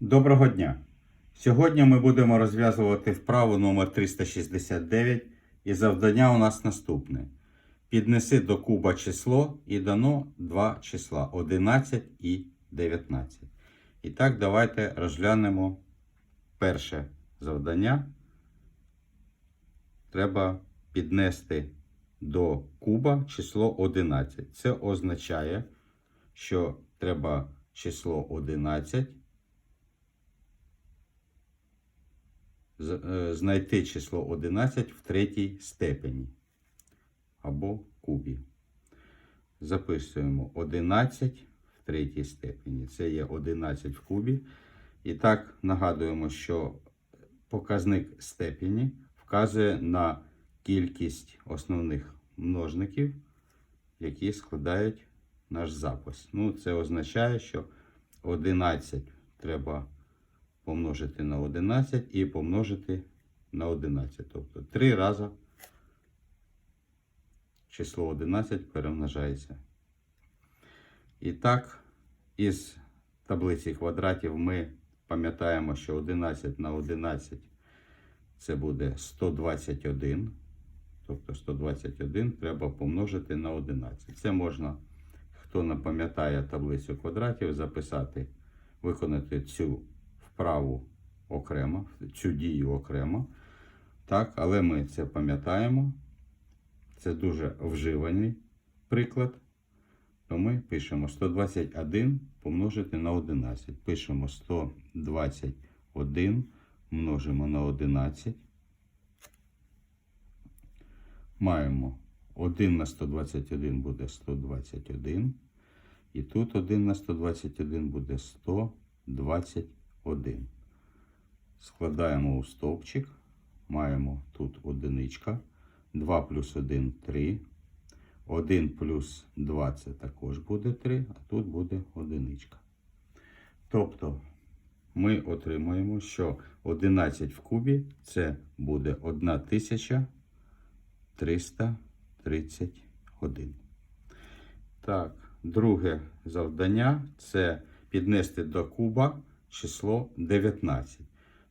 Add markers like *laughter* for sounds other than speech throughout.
Доброго дня! Сьогодні ми будемо розв'язувати вправу номер 369 і завдання у нас наступне. Піднеси до куба число і дано два числа 11 і 19. І так, давайте розглянемо перше завдання. Треба піднести до куба число 11. Це означає, що треба число 11 з- е, знайти число 11 в третій степені або кубі. Записуємо 11 в третій степені. Це є 11 в кубі. І так нагадуємо, що показник степені вказує на кількість основних множників, які складають наш запис. Ну, це означає, що 11 треба помножити на 11 і помножити на 11. Тобто 3 рази число 11 перемножається. І так, із таблиці квадратів ми пам'ятаємо, що 11 на 11 це буде 121. Тобто 121 треба помножити на 11. Це можна, хто не пам'ятає таблицю квадратів, записати, виконати цю вправу окремо, цю дію окремо. Так, але ми це пам'ятаємо. Це дуже вживаний приклад. То ми пишемо 121 помножити на 11. Пишемо 121 множимо на 11. Маємо 1 на 121 буде 121. І тут 1 на 121 буде 121. Складаємо у стовпчик. Маємо тут одиничка. 2 плюс 1 3. 1 плюс 2 це також буде 3, а тут буде одиничка. Тобто ми отримуємо, що 11 в кубі це буде 1331. Так, друге завдання це піднести до куба число 19.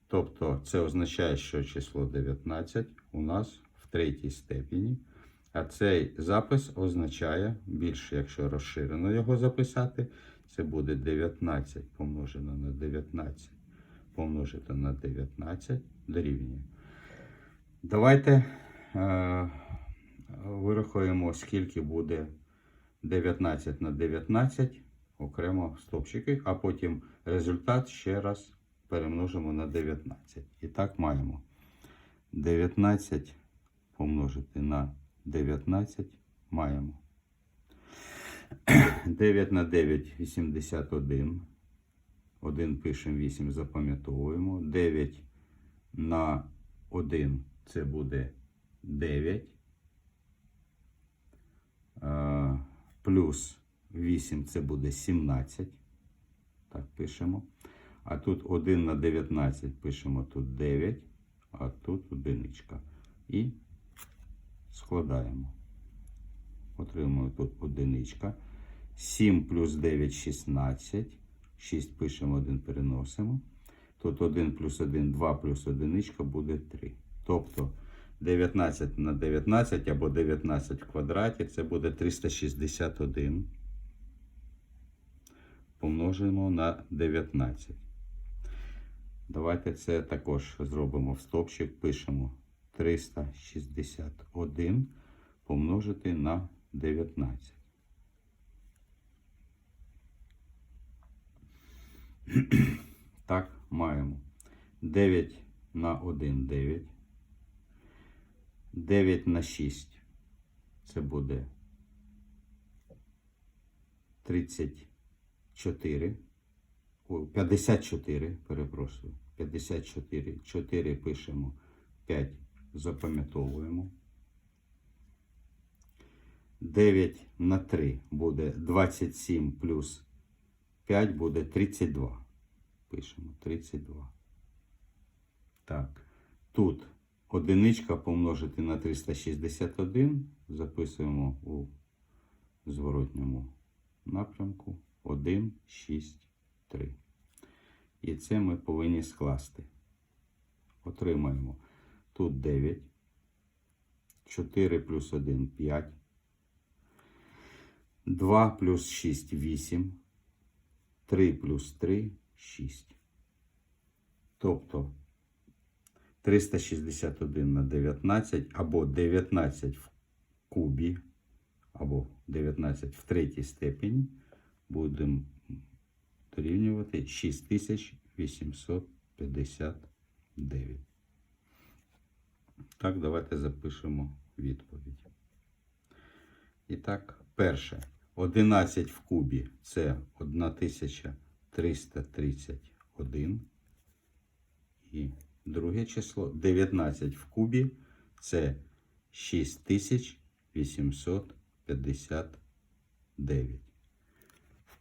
Тобто це означає, що число 19 у нас в третій степені. А цей запис означає більше, якщо розширено його записати, це буде 19 помножено на 19 помножити на 19 дорівнює. Давайте е, вирахуємо, скільки буде 19 на 19 окремо стопчики, а потім результат ще раз перемножимо на 19. І так маємо 19 помножити на 19 маємо. 9 на 9 81. 1 пишемо 8, запам'ятовуємо. 9 на 1 це буде 9. Е, Плюс 8 це буде 17. Так, пишемо. А тут 1 на 19 пишемо тут 9, а тут одиничка. І складаємо. Отримуємо тут одиничка. 7 плюс 9 16. 6 пишемо, 1 переносимо. Тут 1 плюс 1, 2 плюс 1 буде 3. Тобто 19 на 19 або 19 в квадраті це буде 361. Помножимо на 19. Давайте це також зробимо в стопчик. Пишемо 361 помножити на 19. *clears throat* Так, маємо 9 на 1 9. 9 на 6. Це буде 34. Ой, 54, перепрошую. 54. 4 пишемо 5 запам'ятовуємо. 9 на 3 буде 27 плюс 5 буде 32. Пишемо 32. Так. Тут одиничка помножити на 361. Записуємо у зворотньому напрямку. 1, 6, 3. І це ми повинні скласти. Отримаємо тут 9, 4 плюс 1 5, 2 плюс 6 8, 3 плюс 3 6. Тобто 361 на 19 або 19 в кубі, або 19 в третій степені будемо дорівнювати 6859. Так, давайте запишемо відповідь. І так, перше. 11 в кубі це 1331. І друге число 19 в кубі це 6859.